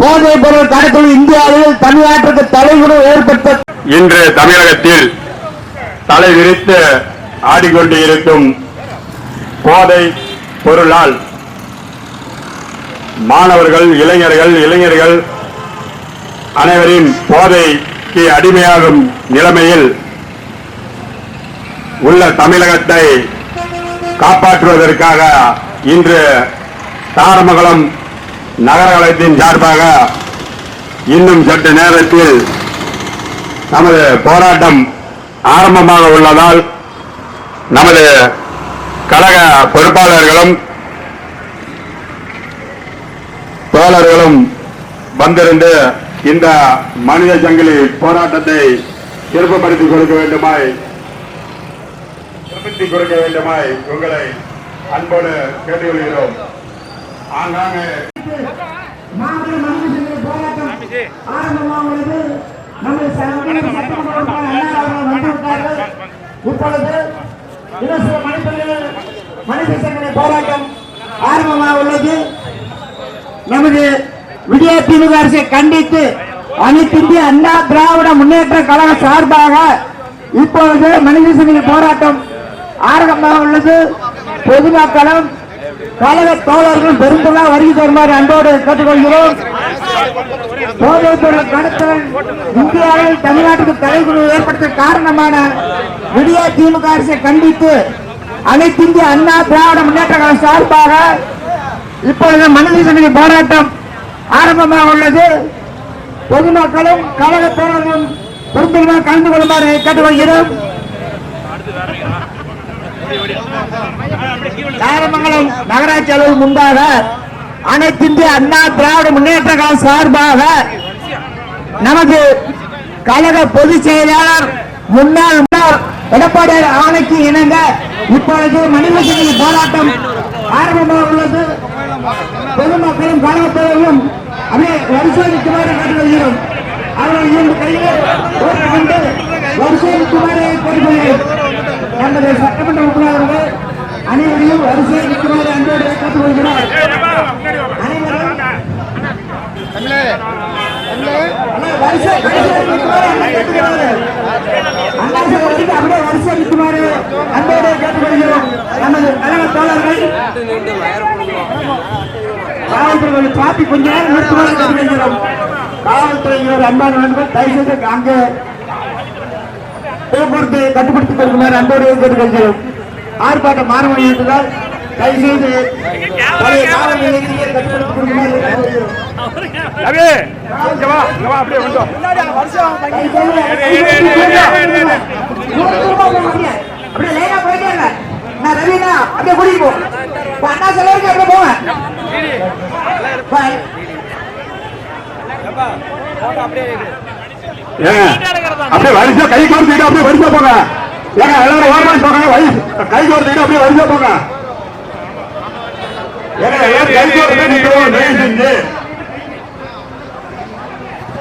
போதை பொருள் கடத்தல் இந்தியாவில் தமிழ்நாட்டுக்கு தலைமுறை ஏற்பட்ட இன்று தமிழகத்தில் தலை விரித்து ஆடிக்கொண்டு இருக்கும் போதை பொருளால் மாணவர்கள் இளைஞர்கள் இளைஞர்கள் அனைவரின் போதைக்கு அடிமையாகும் நிலைமையில் உள்ள தமிழகத்தை காப்பாற்றுவதற்காக இன்று தாரமங்கலம் நகர நகரகலத்தின் சார்பாக இன்னும் சற்று நேரத்தில் நமது போராட்டம் ஆரம்பமாக உள்ளதால் நமது கழக பொறுப்பாளர்களும் தோழர்களும் வந்திருந்து இந்த மனித சங்கிலி போராட்டத்தை சிறப்புப்படுத்திக் கொடுக்க வேண்டுமாய் திருப்பி கொடுக்க வேண்டுமாய் உங்களை அன்போடு கேட்டுக்கொள்கிறோம். ஆங்காங்கே ஆரம்பமாக உள்ளது நமது சட்டமன்ற சட்டமன்ற உறுப்பினர் அண்ணா அவர்கள் வந்துவிட்டார்கள் இப்பொழுது இன்னும் சில மணித்துறையில் மனித சங்கிலி போராட்டம் ஆரம்பமாக உள்ளது. நமது விடிய திமுக அரசை கண்டித்து அனைத்து இந்திய அண்ணா திராவிட முன்னேற்ற கழக சார்பாக இப்பொழுது மனித சங்கிலி போராட்டம் ஆரம்பமாக உள்ளது. பொதுமக்களும் கழக தோழர்களும் பெருந்தொழிலாக வருகை தருமாறு அன்போடு கேட்டுக்கொள்கிறோம். போதைப் பொருள் கடத்தல் இந்தியாவில் தமிழ்நாட்டுக்கு தலைகுழு ஏற்படுத்த காரணமான விடியா திமுக அரசை கண்டித்து அனைத்து இந்திய அண்ணா திராவிட முன்னேற்ற கழக சார்பாக இப்பொழுது மனித சமிதி போராட்டம் ஆரம்பமாக உள்ளது. பொதுமக்களும் கழக தோழர்களும் பெருந்தொழிலாக கலந்து கொள்ளுமாறு கேட்டுக்கொள்கிறோம். தாரமங்கலம் நகராட்சி அலுவல் முன்பாக அனைத்து இந்திய அண்ணா திராவிட முன்னேற்ற கழக சார்பாக நமது கழக பொதுச் செயலாளர் முன்னாள் முன்னாள் எடப்பாடியார் ஆணைக்கு இணங்க இப்பொழுது மனித போராட்டம் ஆரம்பமாக உள்ளது. பொதுமக்களும் கழகத்தவர்களும் அப்படியே வரிசை நிற்குமாறு கேட்டுக்கொள்கிறோம் அவர்கள் இரண்டு கையில் ஓட்டுக்கொண்டு வரிசை நிற்குமாறு நமது சட்டமன்ற உறுப்பினர்கள் அனைவரையும் வரிசை நிற்குமாறு அன்போடு கேட்டுக்கொள்கிறோம். அனைவரும் அண்ணா, வரிசை வரிசை நிற்குமாறு அண்ணா கேட்டுக்கொள்கிறோம். அப்படியே வரிசை நிற்குமாறு அன்போடு கேட்டுக்கொள்கிறோம். நமது கழக தோழர்கள். காவல்துறை காப்பி கொஞ்ச நேரம் நிறுத்துமாறு கேட்டுக்கொள்கிறோம். காவல்துறையினர் அன்பான நண்பர் தயவுசெய்து அங்கே போக்குவரத்தை கட்டுப்படுத்திக் கொள்ளுமாறு அன்போடு கேட்டுக்கொள்கிறோம். ஆர்ப்பாட்டம் மாறமணி இருந்ததால் தயவு செய்து பழைய. ரவி இங்க வா இங்க வா அப்படியே வந்தோம். அப்படியே லைனா போயிட்டே இருங்க. நான் ரவினா அப்படியே கூட்டிட்டு போ அப்படியே அப்படியே வரிசை கை கோர்த்துக்கிட்டு அப்படியே வரிசை போங்க ஏங்க எல்லாரும் ஓரமா போங்க வரி- கை கோர்த்துக்கிட்டு அப்படியே வரிசை போங்க ஏங்க எல்லாரும் கை கோர்த்துட்டு நிற்கிறோம் தயவு செஞ்சு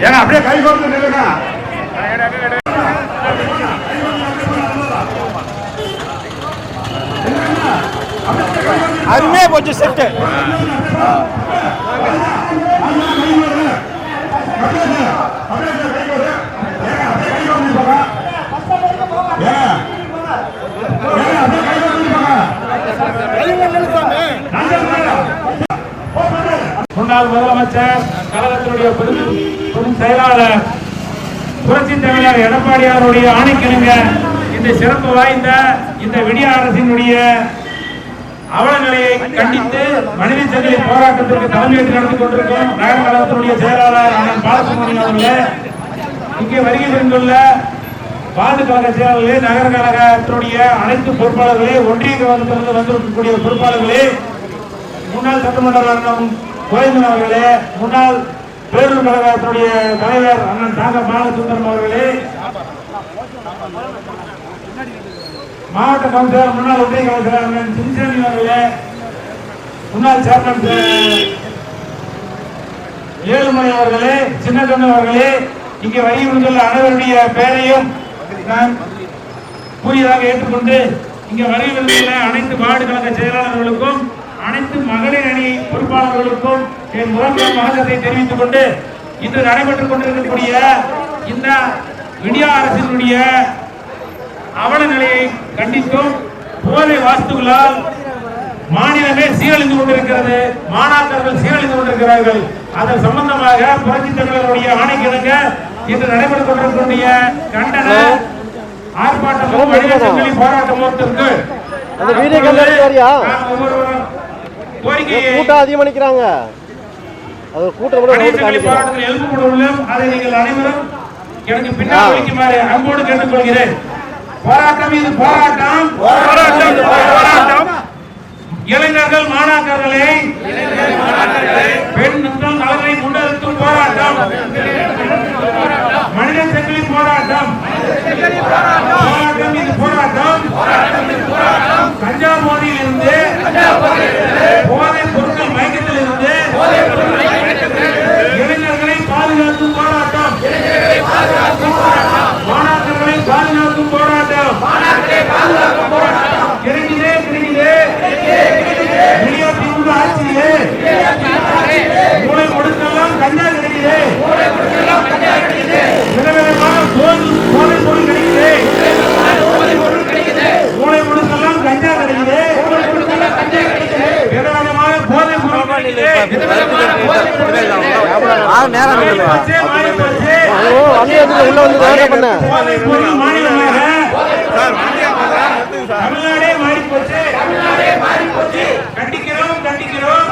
ஏங்க அப்படியே கை கோர்த்து நில்லுங்க அருமையா போச்சு செட்டு முன்னாள் முதலமைச்சர் கழகத்தினுடைய பொதுச் செயலாளர் புரட்சி தலைவர் எடப்பாடியாருடைய ஆணைக்கிணங்க இந்த சிறப்பு வாய்ந்த இந்த விடிய அரசினுடைய அவலநிலையை கண்டித்து மனித சங்கிலி போராட்டத்திற்கு தலைமையேற்று நடந்து கொண்டிருக்கும் நகர கழகத்தினுடைய செயலாளர் அண்ணன் பாலசுப்ரமணியம் அவர்களே இங்கே வருகை தந்துள்ள பாதுகாக்க செயலாளர்களே நகர கழகத்தினுடைய அனைத்து பொறுப்பாளர்களே ஒன்றிய கழகத்திலிருந்து வந்திருக்கக்கூடிய பொறுப்பாளர்களே முன்னாள் சட்டமன்ற கோவிந்தன் அவர்களே முன்னாள் பேரூர் கழகத்தினுடைய தலைவர் அண்ணன் தாங்க பாலசுந்தரம் அவர்களே மாவட்ட கவுன்சிலர் முன்னாள் உதவி கவுன்சிலர் அண்ணன் சின்சாமி அவர்களே முன்னாள் சேர்மன் ஏழுமலை அவர்களே சின்ன அவர்களே இங்கே வருகை அனைவருடைய பெயரையும் நான் கூறியதாக ஏற்றுக்கொண்டு இங்கே வருகை அனைத்து வார்டு கழக செயலாளர்களுக்கும் அனைத்து மகளிர் அணி பொறுப்பாளர்களுக்கும் என் முதன்மை வணக்கத்தை தெரிவித்துக் கொண்டு இன்று நடைபெற்றுக் கொண்டிருக்கக்கூடிய இந்த விடியா அரசினுடைய அவல நிலையை கண்டித்தும் போதை வாஸ்துகளால் மாநிலமே சீரழிந்து கொண்டிருக்கிறது மாணாக்கர்கள் சீரழிந்து கொண்டிருக்கிறார்கள். அதன் சம்பந்தமாக புரட்சி தமிழர்களுடைய ஆணைக்கிணங்க இன்று நடைபெற்றுக் கொண்டிருக்கக்கூடிய கண்டன ஆர்ப்பாட்டமும்? நாம் ஒவ்வொருவரும் கோரிக்கையை கூட்டம் அதிகமா நிக்கிறாங்க. அது கூட்டம் கூட போராட்டத்தில் எழுப்பப்பட உள்ளோம் அதை நீங்கள் அனைவரும் எனக்கு பின்னால் ஒழிக்குமாறு அன்போடு கேட்டுக்கொள்கிறேன். போராட்டம் இது போராட்டம். போராட்டம் இது போராட்டம். இளைஞர்கள் மாணாக்கர்களை. பெண் மற்றும் நலனை முன்னெடுக்கும் போராட்டம். மனித சங்கிலி போராட்டம். போராட்டம் இது போராட்டம். கஞ்சா போதையில் இருந்து போதைப் பொருட்கள் மயக்கத்தில் இருந்து இளைஞர்களை பாதுகாக்கும் போராட்டம் மாணாக்கர்களை பாதுகாக்கும் போராட்டம் கிடைக்குதே கிடைக்குதே வெளியே திமுக ஆட்சியே மூளை கொடுக்கலாம் கஞ்சா கிடைக்குதே விதவிதமான போதை போதை பொருள் கிடைக்குதே மூளை கொடுக்கலாம் கஞ்சா கிடைக்குதே விதவிதமான போதை பொருள் கிடைக்குதே மாறி போச்சு, மாறி போச்சு. ஓ வந்து உள்ள வந்து வேலை பண்ண. போதைப் பொருள் மாநிலமாக தமிழ்நாடே மாறி போச்சு கண்டிக்கிறோம் கண்டிக்கிறோம்.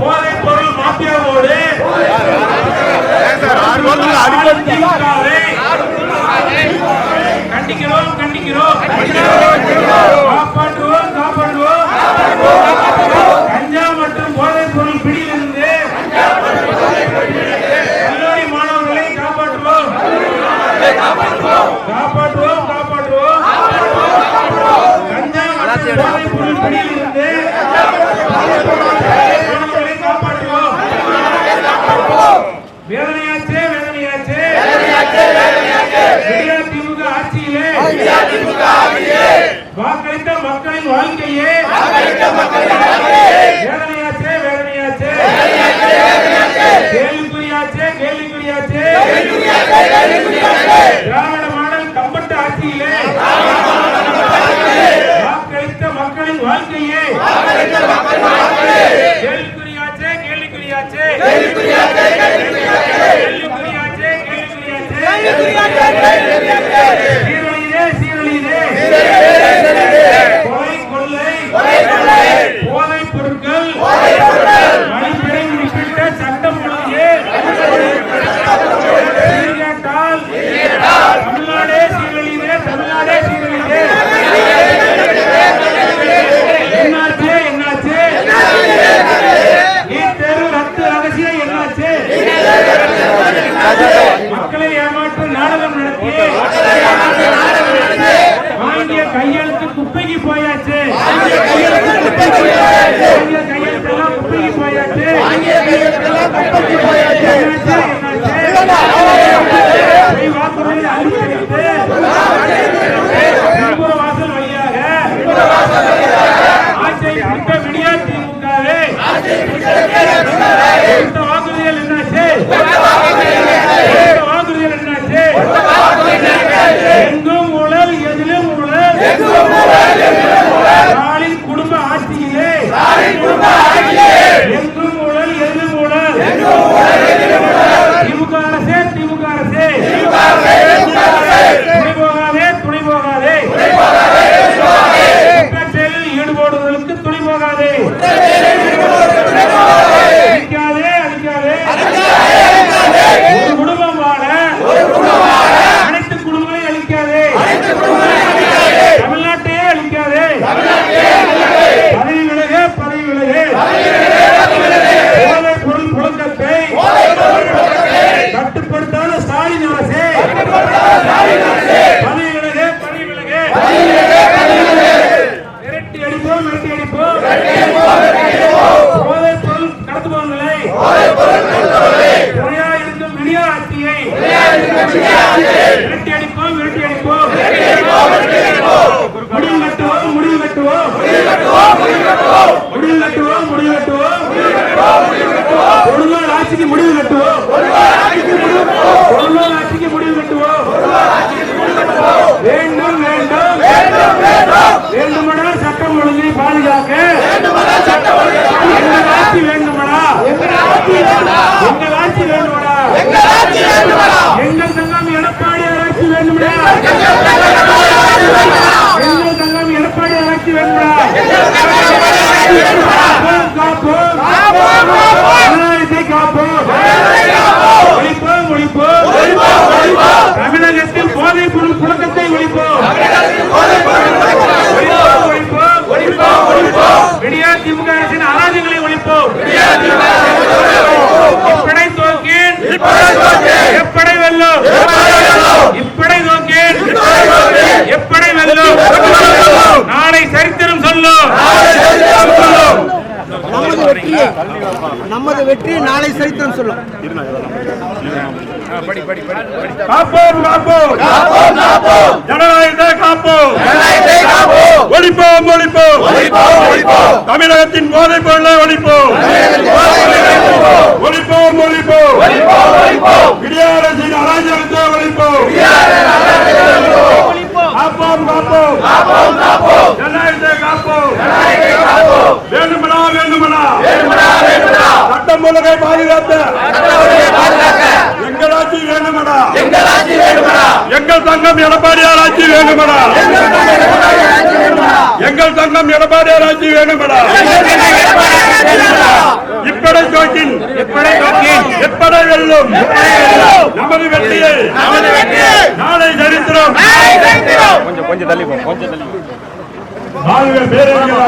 போதைப் பொருள் மாஃபியாவோடு திமுகவை கண்டிக்கிறோம் கண்டிக்கிறோம். காப்பாற்றுவோம் காப்பாற்றுவோம் கஞ்சா மற்றும் போதைப் பொருள் பிடியிலிருந்து கல்லூரி மாணவர்களை காப்பாற்றுவோம் காப்பாற்றுவோம். காப்பாற்றுவோம் கஞ்சா மற்றும் போதைப் பொருள் பிடியிலிருந்து மாணவர்களை காப்பாற்றுவோம். வேதனையாச்சே வேதனையாச்சே. விடியா திமுக ஆட்சியிலே வாக்களித்த மக்களின் வாழ்க்கையே வேதனையாச்சே வேதனையாச்சே. கேள்விக்குறியாச்சே கேள்விக்குறியாச்சே. திராவிட மாடல் கம்பட்ட ஆட்சியிலே. வாக்களித்த மக்களின் வாழ்க்கையே. கேள்விக்குறியாச்சே கேள்விக்குறியாச்சே. கேள்விக்குறியாச்சே கேள்விக்குறியாச்சே. சீரழிதே சீரழிதே আছে। கட்டுவோம். பொருளாதார ஆட்சிக்கு முடிவு கட்டுவோம். வேண்டும் வேண்டும். வேண்டுமடா சட்டம் ஒழுங்கை பாதுகாக்க. எங்கள் ஆட்சி வேண்டுமடா. எங்கள் ஆட்சி வேண்டுமடா. எங்கள் தங்கம் எடப்பாடி ஆட்சி வேண்டுமடா. எங்கள் தங்கம் எடப்பாடி ஆட்சி வேண்டுமடா காப்போம் காப்போம் ஜனநாயகத்தை காப்போம் ஒழிப்போம் ஒழிப்போம் தமிழகத்தில் போதைப் பொருள் புழக்கத்தை ஒழிப்போம். ஒழிப்போம், ஒழிப்போம். விடியார் திமுக அரசின் அராஜகங்களை ஒழிப்போம் இப்படை தோக்கின் எப்படை வெல்லும் இப்படை தோக்கின் எப்படை வெல்லும் நாளை சரித்திரம் சொல்லும் நமது வெற்றி நமது வெற்றி நாளை சரித்திரம் சொல்லும் காப்போம் காப்போம் ஜனநாயகத்தை காப்போம் ஒழிப்போம் ஒழிப்போம் தமிழகத்தின் போதைப் பொருளை ஒழிப்போம். ஒழிப்போம். ஒழிப்போம் விடியாரசின் அராஜகத்தை ஒழிப்போம். காப்போம் காப்போம். ஜனநாயகத்தை காப்போம். வேண்டுமடா வேண்டுமடா சட்டம் ஒழுங்கை பாதுகாத்த எங்கள் ஆட்சி வேண்டுமடா எங்கள் தங்கம் எடப்பாடியார் ஆட்சி வேண்டுமடா எங்கள் சங்கம் எடப்பாடி ராஜி வேணுமடா. இப்படை தோக்கின் இப்படை தோக்கின் எப்படை வெல்லும். நமது வெற்றியை நமது வெற்றியை நாளை சரித்திரம் கொஞ்சம் கொஞ்சம் தள்ளி போ கொஞ்சம் தள்ளி வாழ்க பேரறிஞர்